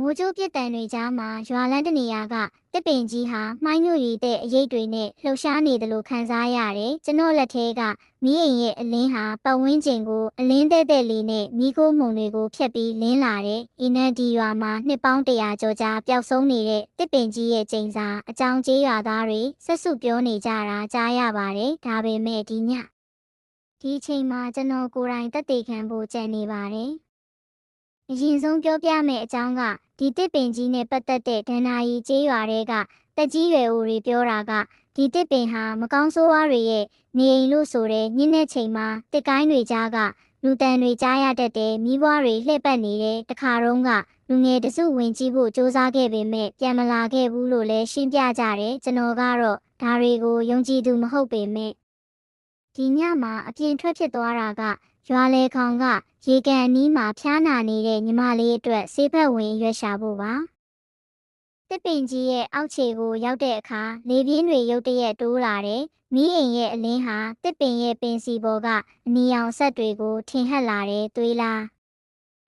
မိုးကြိုးပြစ်တန်တွေကြားမှာရွာလန်းတနေရာကတစ်ပင်ကြီးဟာမှိုင်းညွရီတဲ့အရေးတွေနဲ့လှုပ်ရှားနေတယ်လို့ခံစားရတယ်။ကျွန်တော်လက်ထဲကမီးအိမ်ရဲ့အလင်းဟာပတ်ဝန်းကျင်ကိုအလင်းတဲ့တဲ့လေးနဲ့မီးခိုးမှုန်တွေကိုဖျက်ပြီးလင်းလာတယ်။အင်းနဲ့ဒီရွာမှာနှစ်ပေါင်းတရာကျော်ကြာပျောက်ဆုံးနေတဲ့တစ်ပင်ကြီးရဲ့ကျိန်စာအကြောင်းကျေးရွာသားတွေဆက်စုပြောနေကြတာကြားရပါတယ်။ဒါပေမဲ့ဒီညဒီအချိန်မှာကျွန်တော်ကိုယ်တိုင်တက်တေခံဖို့ကြံနေပါတယ်။ အရင်ဆုံးပြောပြမယ့်အကြောင်းကဒီတစ်ပင်ကြီးနဲ့ပတ်သက်တဲ့ဒဏ္ဍာရီကျေးရွာတွေကတက်ကြီးရွယ်ဦးတွေပြောတာကဒီတစ်ပင်ဟာမကောင်းဆိုးဝါးတွေရဲ့နေအိမ်လို့ဆိုတဲ့ညနေချိန်မှာတစ်ကိုင်းတွေကြားကလူတန်တွေကြားရတတ်တဲ့မိဘွားတွေလှည့်ပတ်နေတဲ့တခါတုန်းကလူငယ်တစုဝင်ကြည့်ဖို့စ조사ခဲ့ပေမဲ့ပြန်မလာခဲ့ဘူးလို့လည်းရှင်းပြကြတယ်ကျွန်တော်ကတော့ဒါတွေကိုယုံကြည်သူမဟုတ်ပေမဲ့ဒီညမှာအပြင်ထွက်ဖြစ်သွားတာက ရွာလေခေါင်ကရေကန်အနီးမှာဖျားနာနေတဲ့ညီမလေးအတွက်ဆေးဘက်ဝင်ရွက်ရှာဖို့ပါတစ်ပင်ကြီးရဲ့အောက်ခြေကိုရောက်တဲ့အခါလေပြင်းတွေရုတ်တရက်တိုးလာတယ်မီးအိမ်ရဲ့အလင်းဟာတစ်ပင်ရဲ့ပင်စီပေါ်ကအနီရောင်ဆက်တွေကိုထင်ဟပ်လာတယ်သွေးလား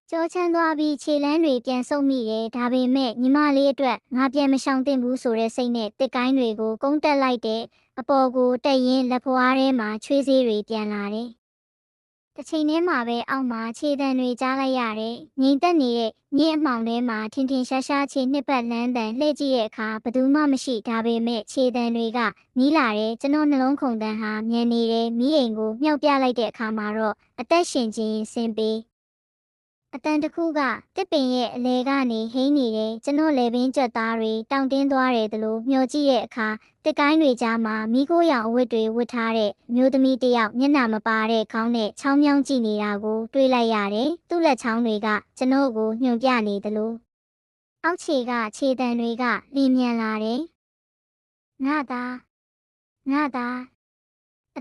ကြောချမ်းသွားပြီးခြေလမ်းတွေပြန်ဆုပ်မိတယ်ဒါပေမဲ့ညီမလေးအတွက်ငါပြန်မရှောင်သင့်ဘူးဆိုတဲ့စိတ်နဲ့တစ်ကိုင်းတွေကိုကုန်းတက်လိုက်တဲ့အပေါ်ကိုတက်ရင်လက်ဖွားထဲမှာချွေးစေးတွေပြန်လာတယ် တစ်ချိန်တည်းမှာပဲအောက်မှာခြေတံတွေကြားလိုက်ရတယ်။ငိမ်သက်နေတဲ့မြင့်အမှောင်ထဲမှာထင်ထင်ရှားရှားခြေနှစ်ပတ်လန်းတန်လှည့်ကြည့်တဲ့အခါဘယ်သူမှမရှိဒါပေမဲ့ခြေတံတွေကနီးလာတယ်ကျွန်တော်နှလုံးခုန်တန်းဟာမြန်နေတယ်မိအိမ်ကိုမြှောက်ပြလိုက်တဲ့အခါမှာတော့အသက်ရှင်ခြင်းဆင်းပေး အတန်တစ်ခုကတစ်ပင်ရဲ့အလဲကနေဟိန်းနေတယ်ကျွန်တော်လေပင်ကြက်သားတွေတောင့်တင်းသွားတယ်သလိုမျောကြည့်တဲ့အခါတစ်ကိုင်းတွေကြားမှာမိခိုးရောင်အဝတ်တွေဝတ်ထားတဲ့မျိုးသမီးတစ်ယောက်မျက်နှာမပါတဲ့ခေါင်းနဲ့ချောင်းမြောင်းကြည့်နေတာကိုတွေးလိုက်ရတယ်။သူ့လက်ချောင်းတွေကကျွန်တော်ကိုညွှန်ပြနေသလိုအောက်ခြေကခြေတံတွေကလင်းမြန်လာတယ်။ငါသာငါသာ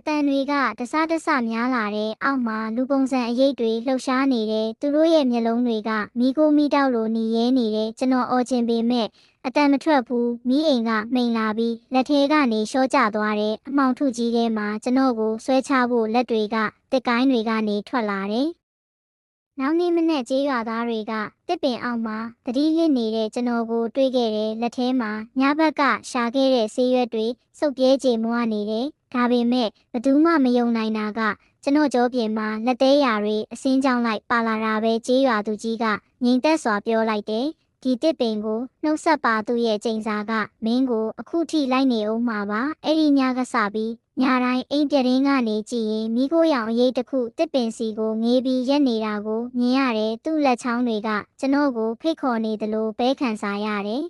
အတန်တွေကတစတစများလာတဲ့အောက်မှာလူပုံစံအရေးတွေလှုပ်ရှားနေတယ်သူတို့ရဲ့မျက်လုံးတွေကမိကိုမိတောက်လိုနေရဲနေတယ်ကျွန်တော်အော်ချင်ပေမဲ့အတန်မထွက်ဘူးမိအိမ်ကမိန်လာပြီးလက်ထဲကနေရှော့ကျသွားတယ်အမောင်ထုကြီးထဲမှာကျွန်တော်ကိုဆွဲချဖို့လက်တွေကတစ်ကိုင်းတွေကနေထွက်လာတယ်နောက်နေ့မနေ့ကြေးရွာသားတွေကတစ်ပင်အောင်မှာတတိလစ်နေတဲ့ကျွန်တော်ကို တွေးခဲ့တယ်လက်ထဲမှာညဘက်ကရှာခဲ့တဲ့ဆေးရွက်တွေစုပ်ပြဲကြေမွားနေတယ် ဒါပေမဲ့ဘယ်သူမှမယုံနိုင်တာကကျွန်တော်ကြောပြင်မှာလက်သေးရာတွေအစင်းကြောင်းလိုက်ပါလာတာပဲကြေးရွာသူကြီးကငိမ်သက်စွာပြောလိုက်တယ်ဒီတစ်ပင်ကိုနှုတ်ဆက်ပါသူ့ရဲ့ကျိန်စာကမင်းကိုအခုထိလိုက်နေအောင်မှာပါအဲ့ဒီညကစပြီးညတိုင်းအိမ်ပြတင်းကနေကြည့်ရင်မိခိုးရောင်အရေးတစ်ခုတစ်ပင်စီကိုငေးပြီးရက်နေတာကိုမြင်ရတယ်သူ့လက်ချောင်းတွေကကျွန်တော်ကိုဖိတ်ခေါ်နေတယ်လို့ပဲခံစားရတယ်